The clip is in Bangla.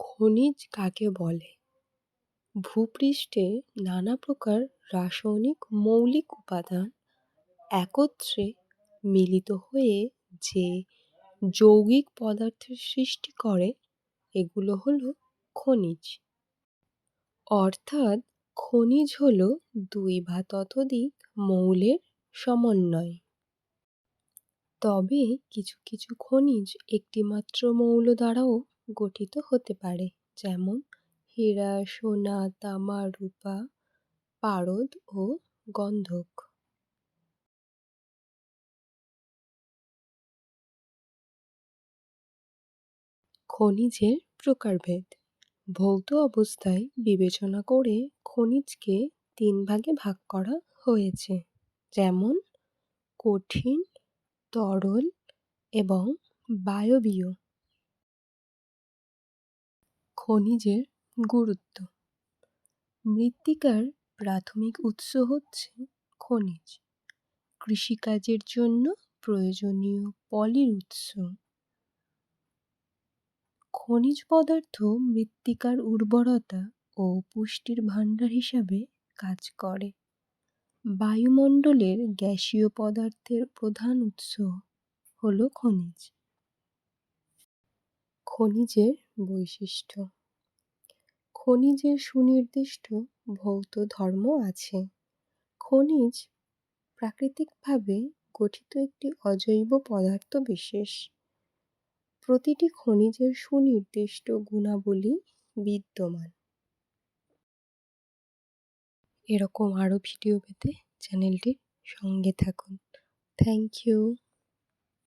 খনিজ কাকে বলে? ভূপৃষ্ঠে নানা প্রকার রাসায়নিক মৌলিক উপাদান একত্রে মিলিত হয়ে যে যৌগিক পদার্থের সৃষ্টি করে, এগুলো হলো খনিজ। অর্থাৎ খনিজ হলো দুই বা ততোধিক মৌলের সমন্বয়। তবে কিছু কিছু খনিজ একটি মাত্র মৌল দ্বারাও গঠিত হতে পারে। যেমন হীরা, সোনা, তামা, রূপা, পারদ ও গন্ধক। খনিজের প্রকারভেদ। ভৌত অবস্থায় বিবেচনা করে খনিজকে তিন ভাগে ভাগ করা হয়েছে। যেমন কঠিন তরল এবং বায়বীয়। খনিজের গুরুত্ব। মৃত্তিকার প্রাথমিক উৎস হচ্ছে খনিজ। কৃষিকাজের জন্য প্রয়োজনীয় পলির উৎস। খনিজ পদার্থ মৃত্তিকার উর্বরতা ও পুষ্টির ভাণ্ডার হিসাবে কাজ করে। বায়ুমণ্ডলের গ্যাসীয় পদার্থের প্রধান উৎস হল খনিজ। খনিজের বৈশিষ্ট্য। খনিজের সুনির্দিষ্ট ভৌত ধর্ম আছে। খনিজ প্রাকৃতিকভাবে গঠিত একটি অজৈব পদার্থ বিশেষ। প্রতিটি খনিজের সুনির্দিষ্ট গুণাবলী বিদ্যমান। এরকম আরও ভিডিও পেতে চ্যানেলটির সঙ্গে থাকুন। Thank you.